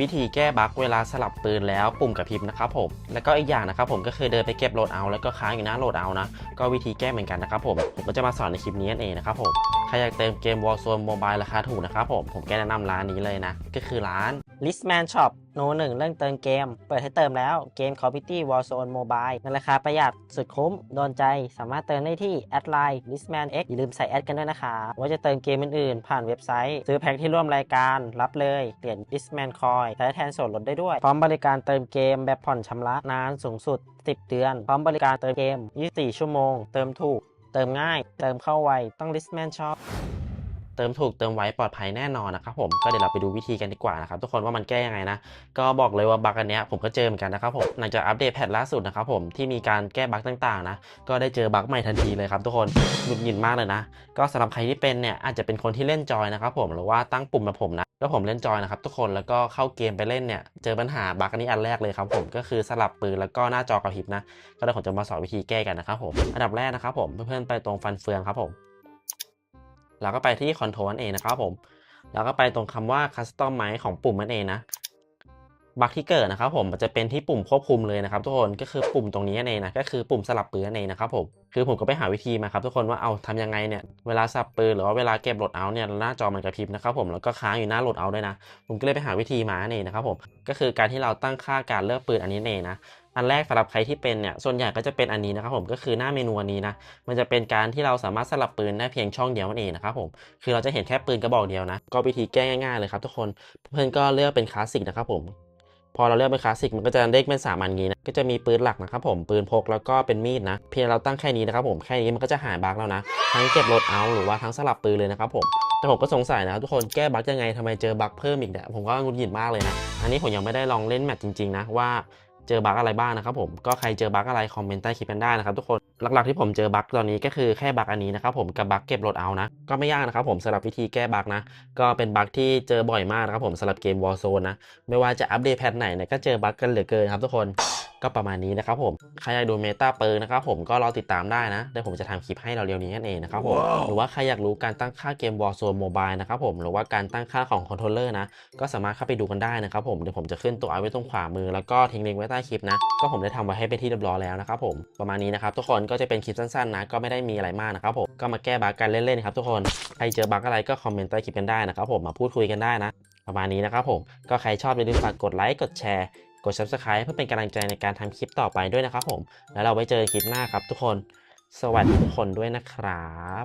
วิธีแก้บั๊กเวลาสลับปืนแล้วปุ่มกระพริบนะครับผม แล้วก็อีกอย่างนะครับผมก็คือเดินไปเก็บโหลดเอา แล้วก็ค้างอยู่หน้าโหลดเอานะ ก็วิธีแก้เหมือนกันนะครับผม ผมก็จะมาสอนในคลิปนี้นั่นเองนะครับผม ใครอยากเติมเกม Warzone Mobile ราคาถูกนะครับผม ผมแนะนำร้านนี้เลยนะ ก็คือร้าน Listman Shop โนหนึ่งเรื่องเติมเกม เปิดให้เติมแล้วเกม Call of Duty Warzone Mobile ในราคาประหยัดสุดคุ้ม โดนใจ สามารถเติมได้ที่แอดไลน์ Listman X อย่าลืมใส่แอดกันด้วยนะคะ ว่าจะเติมเกมอื่นๆ ผ่านเว็บไซต์ ซื้อแพ็คที่ร่วมรายการรับเลยเหรียญ Listman Coin ใช้แทนส่วนลดได้ด้วย พร้อมบริการเติมเกมแบบผ่อนชำระนานสูงสุด 10 เดือน พร้อมบริการเติมเกม 24 ชั่วโมง เติมถูก เติมง่าย เติมเข้าไว ต้อง Listman Shop เติมถูกเติมไวปลอดภัยแน่นอนนะครับผมก็เดี๋ยวเราไปดูวิธีกันดีกว่านะครับทุกคนว่ามันแก้ยังไงนะ ก็บอกเลยว่าบั๊กอันเนี้ยผมก็เจอเหมือนกันนะครับผมหลังจากอัปเดตแพทล่าสุดนะครับผมที่มีการแก้บั๊กต่างๆนะก็ได้เจอบั๊กใหม่ทันทีเลยครับทุกคนหงุดหงิดมากเลยนะ ก็สำหรับใครที่เป็นเนี่ยอาจจะเป็นคนที่เล่นจอยนะครับผมหรือว่าตั้งปุ่มแบบผมนะ ก็ผมเล่นจอยนะครับทุกคนแล้วก็เข้าเกมไปเล่นเนี่ยเจอปัญหาบั๊กอันนี้อันแรกเลยครับผมก็คือสลับปืนแล้วก็หน้าจอกระพริบนะ ก็เดี๋ยวผมจะมาสอนวิธีแก้กันนะครับผมอันดับแรกนะครับผมเพื่อนๆไปตรงฟันเฟืองครับผมแล้วก็ไปที่คอนโทรลเองนะครับผมแล้วก็ไปตรงคำว่าคัสตอมไมของปุ่มมันเองนะ บั๊กที่เกิดนะครับผมจะเป็นที่ปุ่มควบคุมเลยนะครับทุกคนก็คือปุ่มตรงนี้นั่นเองนะก็คือปุ่มสลับปืนนั่นเองนะครับผมคือผมก็ไปหาวิธีมาครับทุกคนว่าเอาทำยังไงเนี่ยเวลาสลับปืนหรือว่าเวลาเก็บโหลดเอาเนี่ยหน้าจอมันกระพริบนะครับผมแล้วก็ค้างอยู่หน้าโหลดเอาด้วยนะ ผมก็เลยไปหาวิธีมานั่นเองนะครับผมก็คือการที่เราตั้งค่าการเลือกปืนอันนี้นั่นเองนะอันแรกสำหรับใครที่เป็นเนี่ยส่วนใหญ่ก็จะเป็นอันนี้นะครับผมก็คือหน้าเมนูอันนี้นะมันจะเป็นการที่เราสามารถสลับปืนได้เพียงช่องเดียวนั่นเองนะครับผมคือเราจะเห็นแค่ปืนกระบอกเดียวนะ ก็วิธีแก้ง่ายๆเลยครับทุกคนเพื่อนก็เลือกเป็นคลาสสิกนะครับผม พอเราเลือกเป็นคลาสสิกมันก็จะเลขเป็นสามอันนี้นะก็จะมีปืนหลักนะครับผมปืนพกแล้วก็เป็นมีดนะ เพียงเราตั้งแค่นี้นะครับผมแค่นี้มันก็จะหายบั๊กแล้วนะ ทั้งเก็บรถเอาหรือว่าทั้งสลับปืนเลยนะครับผมแต่ผมก็สงสัยนะครับทุกคนแก้บั๊กยังไงทำไมเจอบั๊กเพิ่มอีกเนี่ยผมก็งุนหงิดมากเลยนะอันนี้ผมยังไม่ได้ลองเล่นแมตช์จริงๆนะว่า เจอบั๊กอะไรบ้างนะครับผมก็ใครเจอบั๊กอะไรคอมเมนต์ใต้คลิปกันได้นะครับทุกคนหลักๆที่ผมเจอบั๊กตอนนี้ก็คือแค่บั๊กอันนี้นะครับผมกับบั๊กเก็บโหลดเอานะก็ไม่ยากนะครับผมสำหรับวิธีแก้บั๊กนะก็เป็นบั๊กที่เจอบ่อยมากนะครับผมสำหรับเกม Warzone นะไม่ว่าจะอัปเดตแพทไหนเนี่ยก็เจอบั๊กกันเหลือเกินครับทุกคน ก็ประมาณนี้นะครับผมใครอยากดูเมตาเปิร์นะครับผมก็รอติดตามได้นะเดี๋ยวผมจะทำคลิปให้เราเร็วๆนี้นั่นเองนะครับผมหรือว่าใครอยากรู้การตั้งค่าเกม Warzone Mobile นะครับผมหรือว่าการตั้งค่าของคอนโทรลเลอร์นะก็สามารถเข้าไปดูกันได้นะครับผมเดี๋ยวผมจะขึ้นตัวเอาไว้ตรงขวามือแล้วก็ทิ้งลิงก์ไว้ใต้คลิปนะก็ผมได้ทำไว้ให้เป็นที่เรียบร้อยแล้วนะครับผมประมาณนี้นะครับทุกคนก็จะเป็นคลิปสั้นๆนะก็ไม่ได้มีอะไรมากนะครับผมก็มาแก้บั๊กกันเล่นๆครับทุกคนใครเจอบั๊กอะไรก็คอมเมนต์ใต้คลิปกันได้นะครับผมมาพูดคุยกันได้นะประมาณนี้นะครับผมก็ใครชอบอย่าลืมฝากกดไลค์กดแชร์ กด subscribe เพื่อเป็นกำลังใจในการทำคลิปต่อไปด้วยนะครับผม แล้วเราไว้เจอคลิปหน้าครับทุกคน สวัสดีทุกคนด้วยนะครับ